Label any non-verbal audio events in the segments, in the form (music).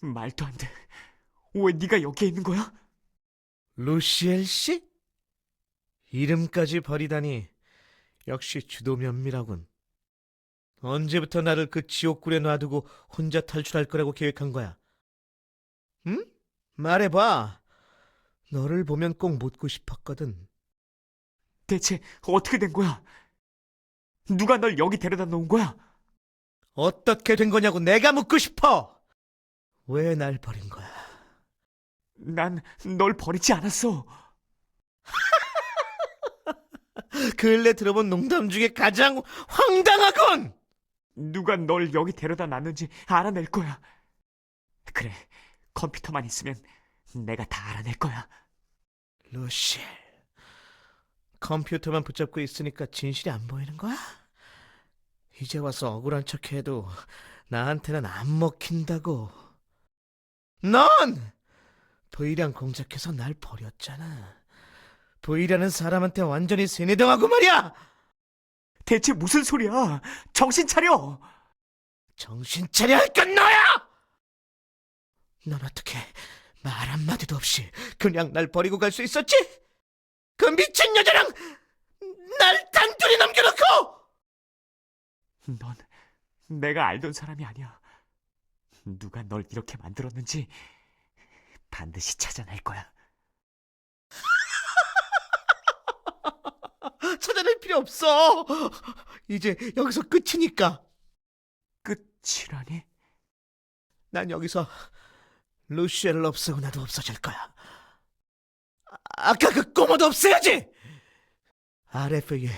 말도 안 돼. 왜 네가 여기에 있는 거야? 루시엘 씨? 이름까지 버리다니 역시 주도 면밀하군. 언제부터 나를 그 지옥굴에 놔두고 혼자 탈출할 거라고 계획한 거야? 응? 말해봐. 너를 보면 꼭 묻고 싶었거든. 대체 어떻게 된 거야? 누가 널 여기 데려다 놓은 거야? 어떻게 된 거냐고 내가 묻고 싶어! 왜 날 버린 거야? 난 널 버리지 않았어. (laughs) 근래 들어본 농담 중에 가장 황당하군! 누가 널 여기 데려다 놨는지 알아낼 거야. 그래, 컴퓨터만 있으면 내가 다 알아낼 거야. 루시엘, 컴퓨터만 붙잡고 있으니까 진실이 안 보이는 거야? 이제 와서 억울한 척 해도 나한테는 안 먹힌다고. 넌! 브이랑 공작해서 날 버렸잖아. 브이라는 사람한테 완전히 세뇌당하고 말이야! 대체 무슨 소리야? 정신 차려! 정신 차려 할건 너야! 넌 어떻게 말 한마디도 없이 그냥 날 버리고 갈 수 있었지? 그 미친 여자랑 날 단둘이 남겨놓고! 넌 내가 알던 사람이 아니야. 누가 널 이렇게 만들었는지 반드시 찾아낼 거야. (laughs) 찾아낼 필요 없어! 이제 여기서 끝이니까. 끝이라니? 난 여기서 루시엘을 없애고 나도 없어질 거야. 아, 아까 그 꼬마도 없애야지! RF의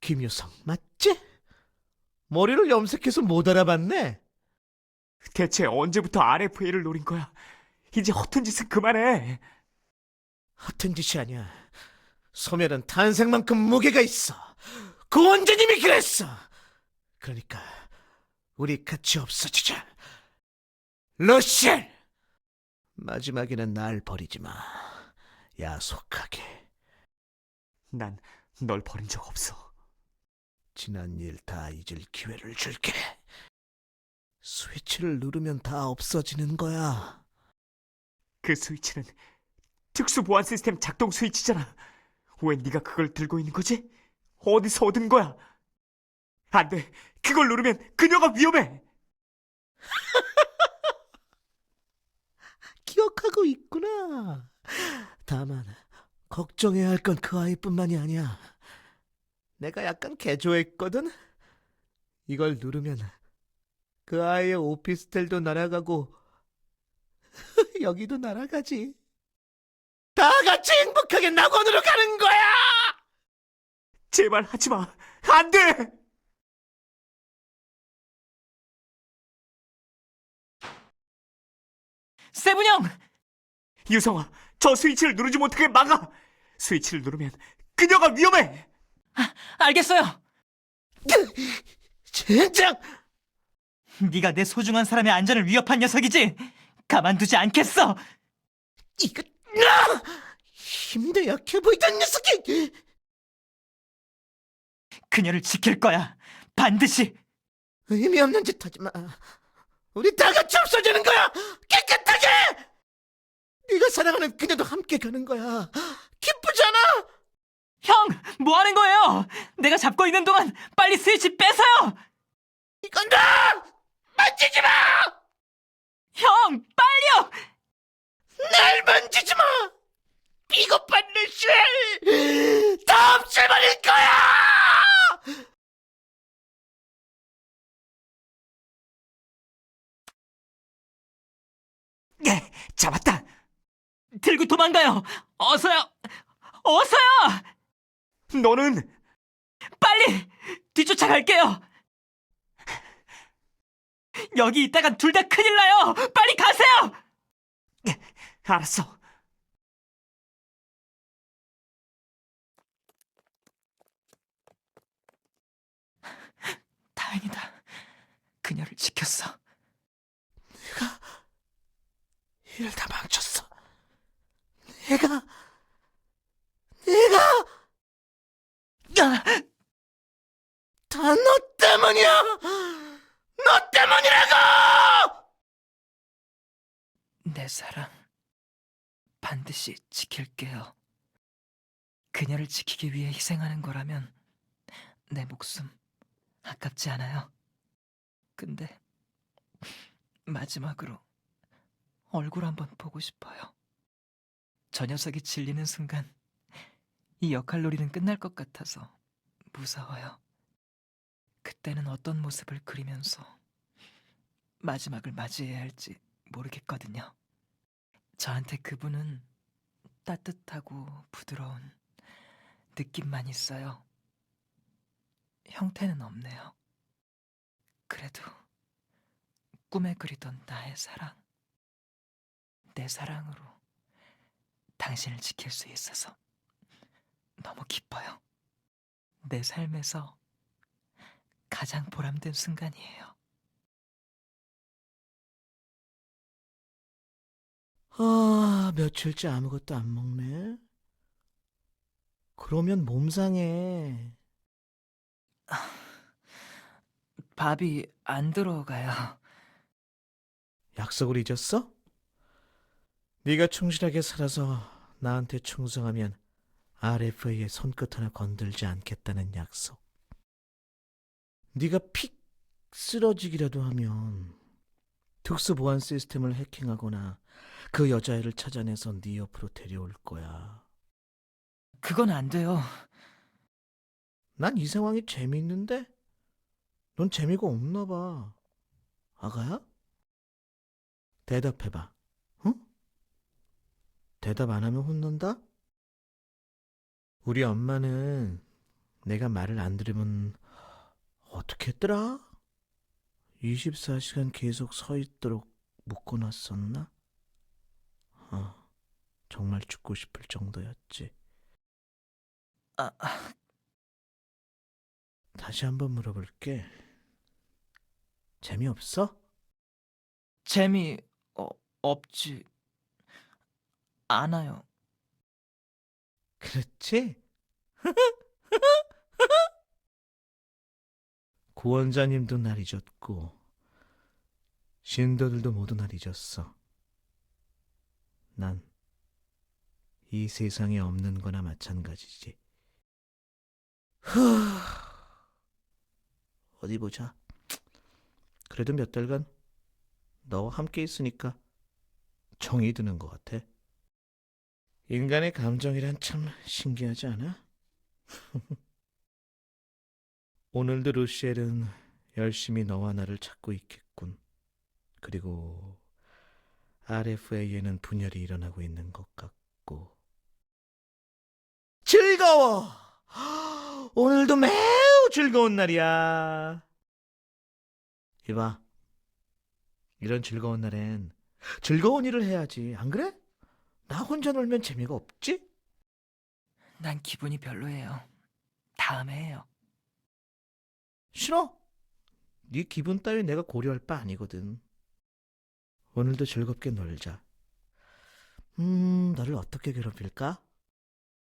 김유성, 맞지? 머리를 염색해서 못 알아봤네? 대체 언제부터 RFA를 노린 거야? 이제 허튼 짓은 그만해. 허튼 짓이 아니야. 소멸은 탄생만큼 무게가 있어. 고원재님이 그랬어. 그러니까 우리 같이 없어지자. 러시엘! 마지막에는 날 버리지 마. 야속하게. 난 널 버린 적 없어. 지난 일 다 잊을 기회를 줄게. 스위치를 누르면 다 없어지는 거야. 그 스위치는 특수 보안 시스템 작동 스위치잖아. 왜 네가 그걸 들고 있는 거지? 어디서 얻은 거야? 안 돼. 그걸 누르면 그녀가 위험해. (laughs) 기억하고 있구나. 다만 걱정해야 할 건 그 아이뿐만이 아니야. 내가 약간 개조했거든. 이걸 누르면 그 아이의 오피스텔도 날아가고 (laughs) 여기도 날아가지. 다 같이 행복하게 낙원으로 가는 거야. 제발 하지 마. 안 돼. 세븐 형! 유성아, 저 스위치를 누르지 못하게 막아. 스위치를 누르면 그녀가 위험해. 알겠어요. 젠장! 네가 내 소중한 사람의 안전을 위협한 녀석이지. 가만두지 않겠어. 이거 나 힘도 약해 보이던 녀석이 그녀를 지킬 거야. 반드시. 의미 없는 짓 하지 마. 우리 다 같이 없어지는 거야. 깨끗하게. 네가 사랑하는 그녀도 함께 가는 거야. 기쁘잖아. 형, 뭐 하는 거예요? 내가 잡고 있는 동안 빨리 스위치 뺏어요. 이건 나 만지지 마. 형, 빨리요. 날 만지지 마. 비겁한 루시엘 다 없애버릴 거야. 예, 잡았다. 들고 도망가요. 어서요. 어서요. 너는 빨리 뒤쫓아갈게요. 여기 있다간 둘 다 큰일 나요. 빨리 가세요. 알았어. 다행이다. 그녀를 지켰어. 일을 다 망쳤어. 내가 내가 야, 다너 때문이야. 너 때문이라고. 내 사랑 반드시 지킬게요. 그녀를 지키기 위해 희생하는 거라면 내 목숨 아깝지 않아요. 근데 마지막으로 얼굴 한번 보고 싶어요. 저 녀석이 질리는 순간 이 역할 놀이는 끝날 것 같아서 무서워요. 그때는 어떤 모습을 그리면서 마지막을 맞이해야 할지 모르겠거든요. 저한테 그분은 따뜻하고 부드러운 느낌만 있어요. 형태는 없네요. 그래도 꿈에 그리던 나의 사랑, 내 사랑으로 당신을 지킬 수 있어서 너무 기뻐요. 내 삶에서 가장 보람된 순간이에요. 아, 며칠째 아무것도 안 먹네. 그러면 몸 상해. 밥이 안 들어가요. 약속을 잊었어? 네가 충실하게 살아서 나한테 충성하면 RFA의 손끝 하나 건들지 않겠다는 약속. 네가 픽 쓰러지기라도 하면 특수 보안 시스템을 해킹하거나 그 여자애를 찾아내서 네 옆으로 데려올 거야. 그건 안 돼요. 난 이 상황이 재미있는데 넌 재미가 없나 봐. 아가야? 대답해봐. 응? 대답 안 하면 혼난다? 우리 엄마는 내가 말을 안 들으면 어떻게 했더라? 24시간 계속 서 있도록 묶어놨었나? 어, 정말 죽고 싶을 정도였지. 아, 아, 다시 한번 물어볼게. 재미없어? 재미 어, 없지 않아요. 그렇지? (laughs) 구원자님도 날 잊었고, 신도들도 모두 날 잊었어. 난 이 세상에 없는 거나 마찬가지지. 후, 어디 보자. 그래도 몇 달간 너와 함께 있으니까 정이 드는 것 같아. 인간의 감정이란 참 신기하지 않아? (laughs) 오늘도 루시엘은 열심히 너와 나를 찾고 있겠군. 그리고 RFA에는 분열이 일어나고 있는 것 같고. 즐거워! 오늘도 매우 즐거운 날이야. 이봐. 이런 즐거운 날엔 즐거운 일을 해야지. 안 그래? 나 혼자 놀면 재미가 없지? 난 기분이 별로예요. 다음에 해요. 싫어. 네 기분 따위 내가 고려할 바 아니거든. 오늘도 즐겁게 놀자. 음, 너를 어떻게 괴롭힐까?